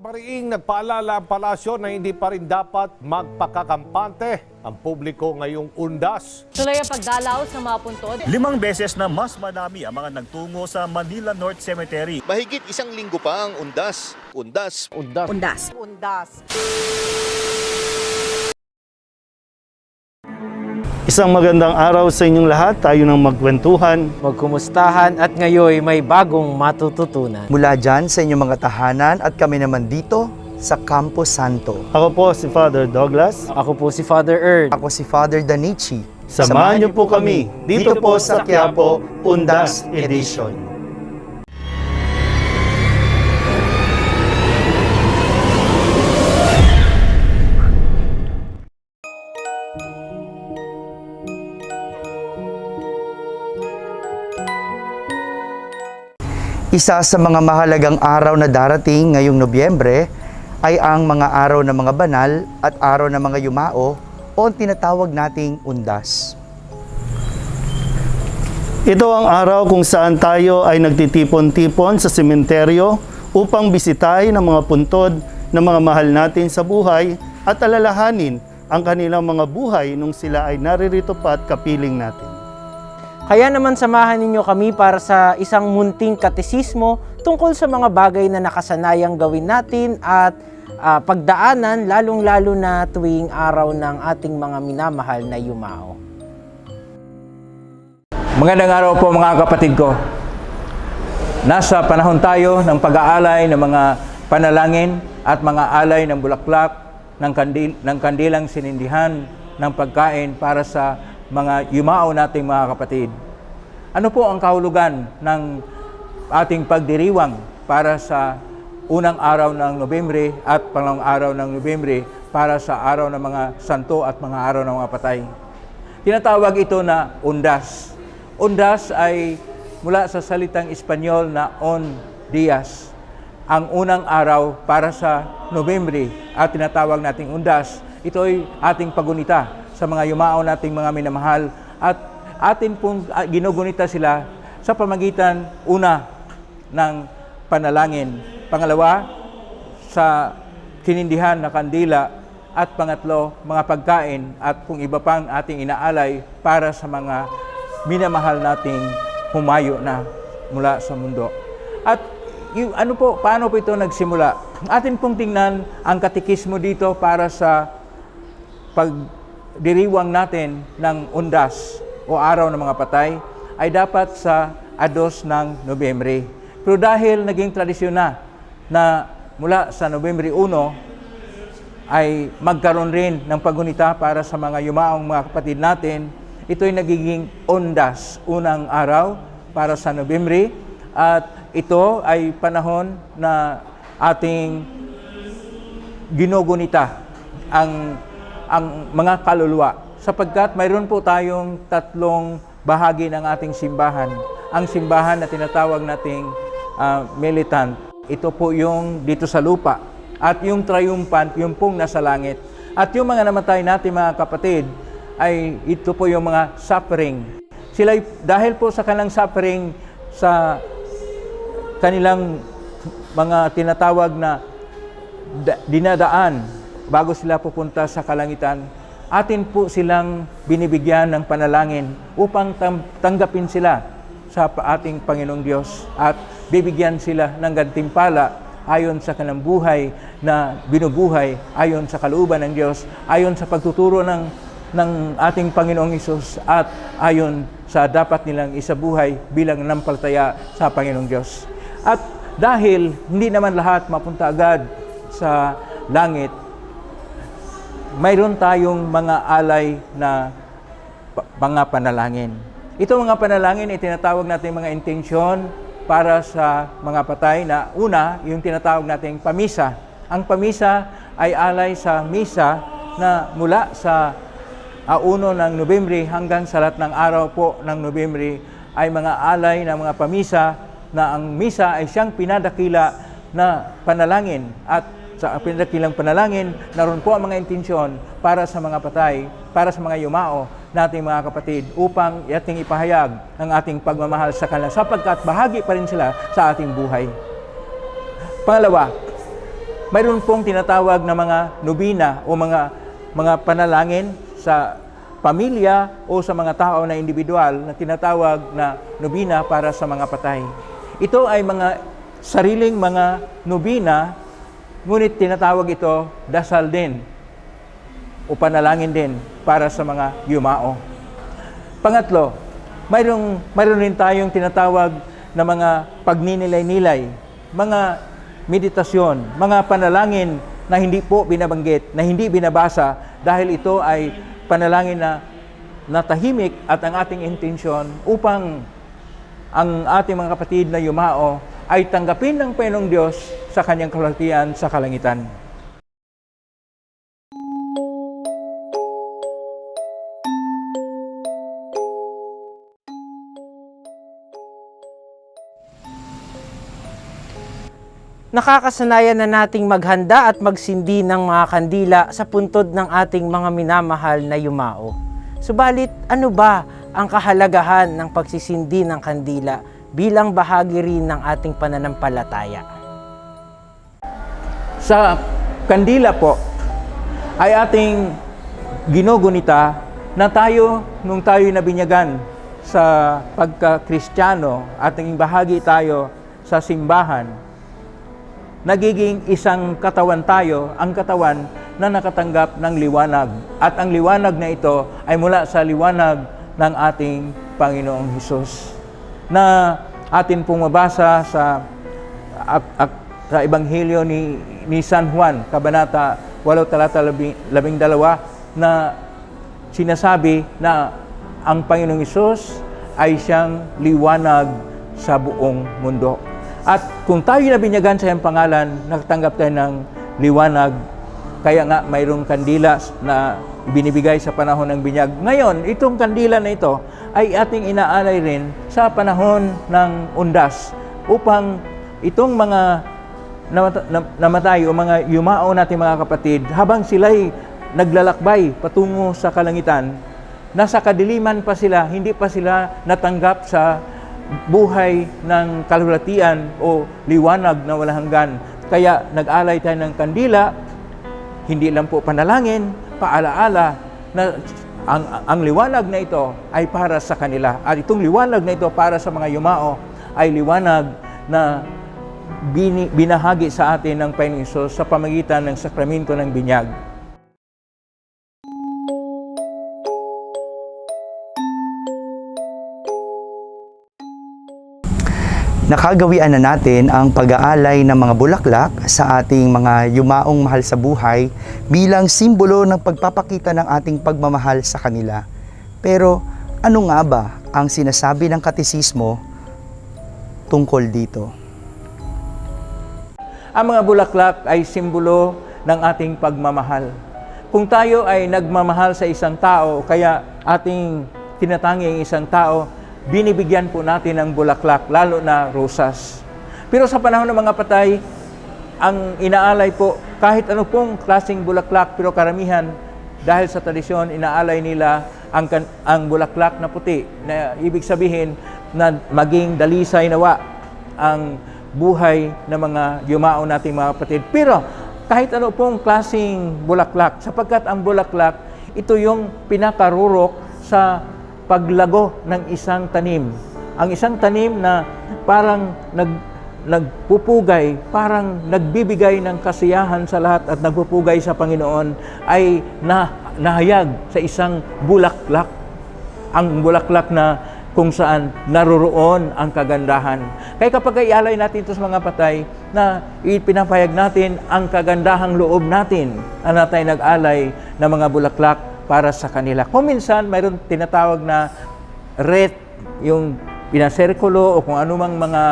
Mariing nagpaalala ang palasyo na hindi pa rin dapat magpakakampante ang publiko ngayong undas. Tuloy ang pagdalaw sa mga puntod. Limang beses na mas madami ang mga nagtungo sa Manila North Cemetery. Mahigit isang linggo pa ang undas. Undas. Undas. Isang magandang araw sa inyong lahat. Tayo nang magkwentuhan. magkumustahan at ngayon may bagong matututunan. Mula dyan sa inyong mga tahanan at kami naman dito sa Campo Santo. Ako po si Father Douglas. Ako po si Father Erd. Ako si Father Danichi. Samahan niyo po kami dito po sa Quiapo Undas Edition. Isa sa mga mahalagang araw na darating ngayong Nobyembre ay ang mga araw ng mga banal at araw ng mga yumao o ang tinatawag nating undas. Ito ang araw kung saan tayo ay nagtitipon-tipon sa sementeryo upang bisitahin ang mga puntod ng mga mahal natin sa buhay at alalahanin ang kanilang mga buhay nung sila ay naririto pa at kapiling natin. Kaya naman samahan ninyo kami para sa isang munting katesismo tungkol sa mga bagay na nakasanayang gawin natin at ah, pagdaanan lalong-lalo na tuwing araw ng ating mga minamahal na yumao. Magandang araw po mga kapatid ko. Nasa panahon tayo ng pag-aalay ng mga panalangin at mga alay ng bulaklak ng, kandil, ng kandilang sinindihan ng pagkain para sa mga yumao nating mga kapatid. Ano po ang kahulugan ng ating pagdiriwang para sa unang araw ng Nobyembre at pangalawang araw ng Nobyembre para sa araw ng mga santo at mga araw ng mga patay? Tinatawag ito na undas. Undas ay mula sa salitang Espanyol na on dias. Ang unang araw para sa Nobyembre at tinatawag nating undas. Ito ay ating pagunita sa mga yumao nating mga minamahal at atin pong ah, ginugunita sila sa pamagitan una ng panalangin. Pangalawa, sa kinindihan na kandila at pangatlo, mga pagkain at kung iba pang ating inaalay para sa mga minamahal nating humayo na mula sa mundo. At yung, ano po, paano po ito nagsimula? Atin pong tingnan ang katikismo dito para sa pagdiriwang natin ng undas o araw ng mga patay ay dapat sa ados ng Nobyembre. Pero dahil naging tradisyon na na mula sa Nobyembre 1 ay magkaroon rin ng pagunita para sa mga yumaong mga kapatid natin, ito ay nagiging undas, unang araw para sa Nobyembre at ito ay panahon na ating ginugunita ang ang mga kaluluwa sapagkat mayroon po tayong tatlong bahagi ng ating simbahan. Ang simbahan na tinatawag nating ah, militant, ito po yung dito sa lupa. At yung triumphant, yung pong nasa langit. At yung mga namatay natin mga kapatid, ay ito po yung mga suffering. Sila dahil po sa kanilang suffering sa kanilang mga tinatawag na da- dinadaan bago sila pupunta sa kalangitan, atin po silang binibigyan ng panalangin upang tanggapin sila sa ating Panginoong Diyos at bibigyan sila ng gantimpala ayon sa kanilang buhay na binubuhay ayon sa kalooban ng Diyos, ayon sa pagtuturo ng ng ating Panginoong Isus at ayon sa dapat nilang isabuhay bilang nampalataya sa Panginoong Diyos. At dahil hindi naman lahat mapunta agad sa langit, mayroon tayong mga alay na mga panalangin. Ito mga panalangin ay tinatawag natin mga intensyon para sa mga patay na una, yung tinatawag nating pamisa. Ang pamisa ay alay sa misa na mula sa uh, uno ng Nobyembre hanggang sa lahat ng araw po ng Nobyembre ay mga alay ng mga pamisa na ang misa ay siyang pinadakila na panalangin at sa pinadakilang panalangin, naroon po ang mga intensyon para sa mga patay, para sa mga yumao nating mga kapatid upang ating ipahayag ang ating pagmamahal sa kanila sapagkat bahagi pa rin sila sa ating buhay. Pangalawa, mayroon pong tinatawag na mga nobina o mga mga panalangin sa pamilya o sa mga tao na individual na tinatawag na nobina para sa mga patay. Ito ay mga sariling mga nobina, ngunit tinatawag ito dasal din o panalangin din para sa mga yumao. Pangatlo, mayroong, mayroon rin tayong tinatawag na mga pagninilay-nilay, mga meditasyon, mga panalangin na hindi po binabanggit, na hindi binabasa dahil ito ay panalangin na natahimik at ang ating intensyon upang ang ating mga kapatid na yumao ay tanggapin ng Panginoong Diyos sa kanyang kalatian sa kalangitan. Nakakasanayan na nating maghanda at magsindi ng mga kandila sa puntod ng ating mga minamahal na yumao. Subalit, ano ba ang kahalagahan ng pagsisindi ng kandila bilang bahagi rin ng ating pananampalataya? Sa kandila po ay ating ginugunita na tayo nung tayo nabinyagan sa pagka-kristyano at naging bahagi tayo sa simbahan, nagiging isang katawan tayo, ang katawan na nakatanggap ng liwanag. At ang liwanag na ito ay mula sa liwanag ng ating Panginoong Hesus na atin pong mabasa sa ak, ak, sa Ebanghelyo ni, ni San Juan, Kabanata 8, talata 12, na sinasabi na ang Panginoong Isus ay siyang liwanag sa buong mundo. At kung tayo nabinyagan sa iyang pangalan, nakatanggap tayo ng liwanag, kaya nga mayroong kandila na binibigay sa panahon ng binyag. Ngayon, itong kandila na ito ay ating inaalay rin sa panahon ng undas upang itong mga namata- nam- namatay o mga yumao nating mga kapatid, habang sila'y naglalakbay patungo sa kalangitan, nasa kadiliman pa sila, hindi pa sila natanggap sa buhay ng kalulatian o liwanag na walang hanggan. Kaya nag-alay tayo ng kandila, hindi lang po panalangin, paalaala na ang, ang liwanag na ito ay para sa kanila. At itong liwanag na ito para sa mga yumao ay liwanag na binahagi sa atin ng Panginoon sa pamagitan ng sakramento ng binyag. Nakagawian na natin ang pag-aalay ng mga bulaklak sa ating mga yumaong mahal sa buhay bilang simbolo ng pagpapakita ng ating pagmamahal sa kanila. Pero ano nga ba ang sinasabi ng katesismo tungkol dito? Ang mga bulaklak ay simbolo ng ating pagmamahal. Kung tayo ay nagmamahal sa isang tao, kaya ating tinatangi ang isang tao, binibigyan po natin ng bulaklak, lalo na rosas. Pero sa panahon ng mga patay, ang inaalay po, kahit ano pong klaseng bulaklak, pero karamihan, dahil sa tradisyon, inaalay nila ang, ang bulaklak na puti, na ibig sabihin na maging dalisay nawa ang buhay ng mga yumao nating mga kapatid. Pero kahit ano pong klaseng bulaklak, sapagkat ang bulaklak, ito yung pinakarurok sa paglago ng isang tanim. Ang isang tanim na parang nag, nagpupugay, parang nagbibigay ng kasiyahan sa lahat at nagpupugay sa Panginoon ay na, nahayag sa isang bulaklak. Ang bulaklak na kung saan naroroon ang kagandahan. Kaya kapag ialay natin ito sa mga patay, na ipinapayag natin ang kagandahang loob natin na tayo nag-alay ng mga bulaklak para sa kanila. Kung minsan, mayroon tinatawag na ret, yung pinaserkulo o kung anumang mga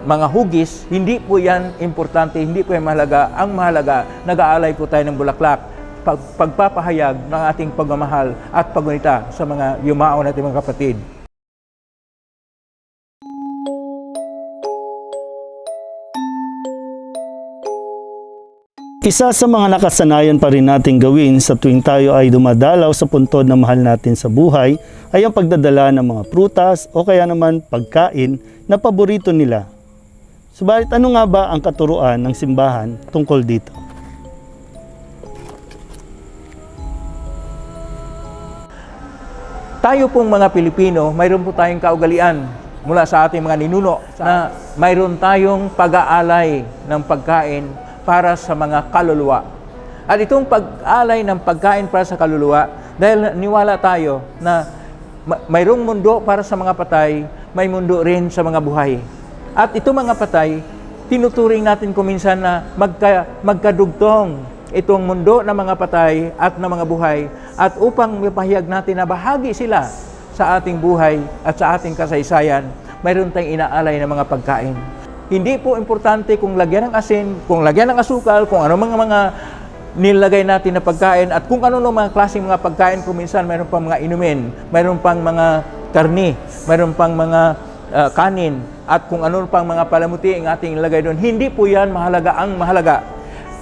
mga hugis, hindi po yan importante, hindi po yan mahalaga. Ang mahalaga, nag-aalay po tayo ng bulaklak, pag, pagpapahayag ng ating pagmamahal at pagunita sa mga yumao natin mga kapatid. Isa sa mga nakasanayan pa rin natin gawin sa tuwing tayo ay dumadalaw sa puntod na mahal natin sa buhay ay ang pagdadala ng mga prutas o kaya naman pagkain na paborito nila. Subalit ano nga ba ang katuruan ng simbahan tungkol dito? Tayo pong mga Pilipino, mayroon po tayong kaugalian mula sa ating mga ninuno na mayroon tayong pag-aalay ng pagkain para sa mga kaluluwa. At itong pag-alay ng pagkain para sa kaluluwa, dahil niwala tayo na ma- mayroong mundo para sa mga patay, may mundo rin sa mga buhay. At itong mga patay, tinuturing natin kuminsan na magka, magkadugtong itong mundo ng mga patay at ng mga buhay at upang mapahayag natin na bahagi sila sa ating buhay at sa ating kasaysayan, mayroon tayong inaalay ng mga pagkain. Hindi po importante kung lagyan ng asin, kung lagyan ng asukal, kung ano mga mga nilagay natin na pagkain at kung ano no mga klaseng mga pagkain kung minsan mayroon pang mga inumin, mayroon pang mga karni, mayroon pang mga uh, kanin at kung ano pang mga palamuti ang ating ilagay doon. Hindi po yan mahalaga. Ang mahalaga,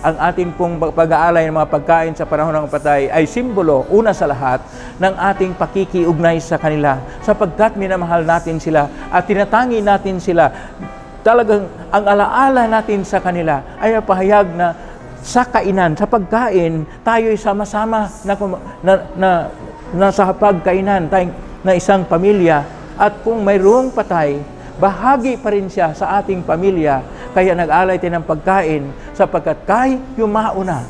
ang ating pong pag-aalay ng mga pagkain sa panahon ng patay ay simbolo, una sa lahat, ng ating pakikiugnay sa kanila sapagkat minamahal natin sila at tinatangi natin sila. Talagang ang alaala natin sa kanila ay pahayag na sa kainan, sa pagkain, tayo ay sama-sama na, na, na, nasa pagkainan tayo, na isang pamilya. At kung mayroong patay, bahagi pa rin siya sa ating pamilya. Kaya nag-alay tayo ng pagkain sapagkat kahit yumao na,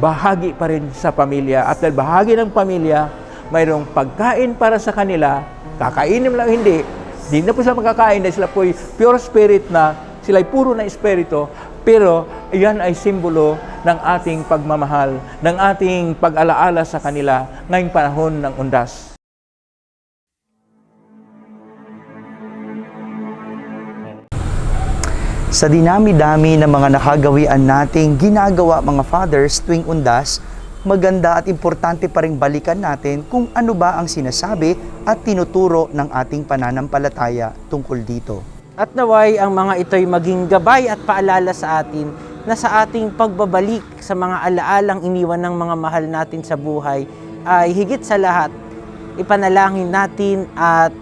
bahagi pa rin sa pamilya. At dahil bahagi ng pamilya, mayroong pagkain para sa kanila, kakainin lang hindi, hindi na po sila makakain dahil sila po ay pure spirit na, sila ay puro na espiritu, pero iyan ay simbolo ng ating pagmamahal, ng ating pag-alaala sa kanila ngayong panahon ng undas. Sa dinami-dami ng mga nakagawian nating ginagawa mga fathers tuwing undas, maganda at importante pa rin balikan natin kung ano ba ang sinasabi at tinuturo ng ating pananampalataya tungkol dito. At naway ang mga ito'y maging gabay at paalala sa atin na sa ating pagbabalik sa mga alaalang iniwan ng mga mahal natin sa buhay ay higit sa lahat ipanalangin natin at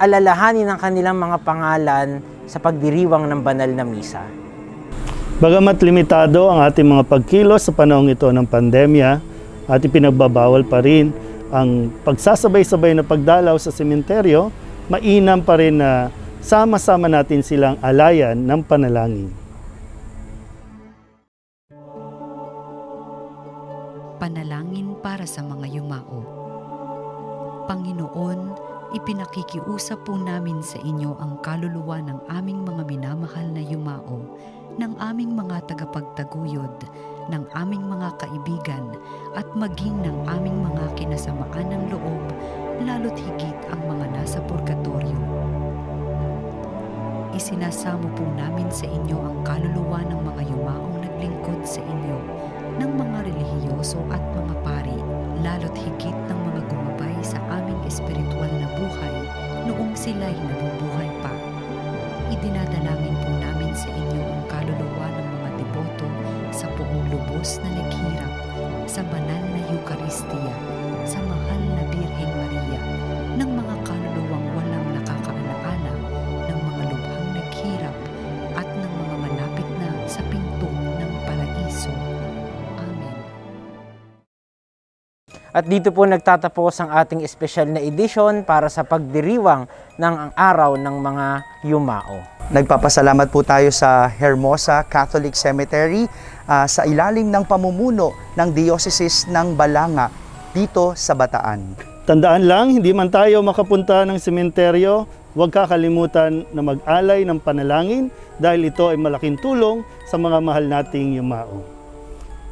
alalahanin ang kanilang mga pangalan sa pagdiriwang ng banal na misa. Bagamat limitado ang ating mga pagkilos sa panahong ito ng pandemya at ipinagbabawal pa rin ang pagsasabay-sabay na pagdalaw sa sementeryo, mainam pa rin na sama-sama natin silang alayan ng panalangin. Panalangin para sa mga yumao. Panginoon, ipinakikiusap po namin sa inyo ang kaluluwa ng aming mga minamahal na yumao, ng aming mga tagapagtaguyod, ng aming mga kaibigan, at maging ng aming mga kinasamaan ng loob, lalo't higit ang mga nasa purgatorio. Isinasamo po namin sa inyo ang kaluluwa ng mga yumaong naglingkod sa inyo, ng mga relihiyoso at mga pari, lalo't higit ng mga gumabay sa aming espiritual na buhay noong sila'y nabubuhay pa. Idinadalangin lubos na naghirap, sa banal na Eucharistia, sa mahal na Birheng Maria, ng mga kaluluwang walang nakakaalaala, ng mga lubhang naghirap, at ng mga malapit na sa pinto ng paraiso. Amen. At dito po nagtatapos ang ating espesyal na edisyon para sa pagdiriwang ng ang araw ng mga yumao. Nagpapasalamat po tayo sa Hermosa Catholic Cemetery ah, sa ilalim ng pamumuno ng Diocese ng Balanga dito sa Bataan. Tandaan lang, hindi man tayo makapunta ng sementeryo, huwag kakalimutan na mag-alay ng panalangin dahil ito ay malaking tulong sa mga mahal nating yumao.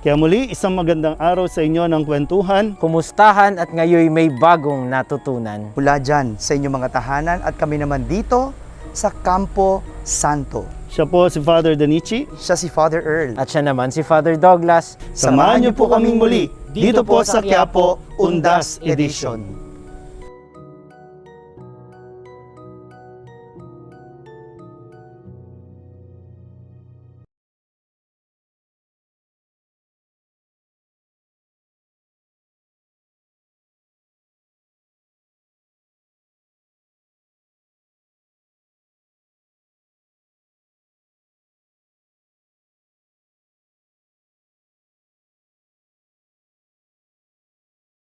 Kaya muli, isang magandang araw sa inyo ng kwentuhan. Kumustahan at ngayon may bagong natutunan. Mula dyan sa inyong mga tahanan at kami naman dito sa Campo Santo. Siya po si Father Danichi. Siya si Father Earl. At siya naman si Father Douglas. Samahan niyo po kaming muli dito po sa Quiapo Undas Edition.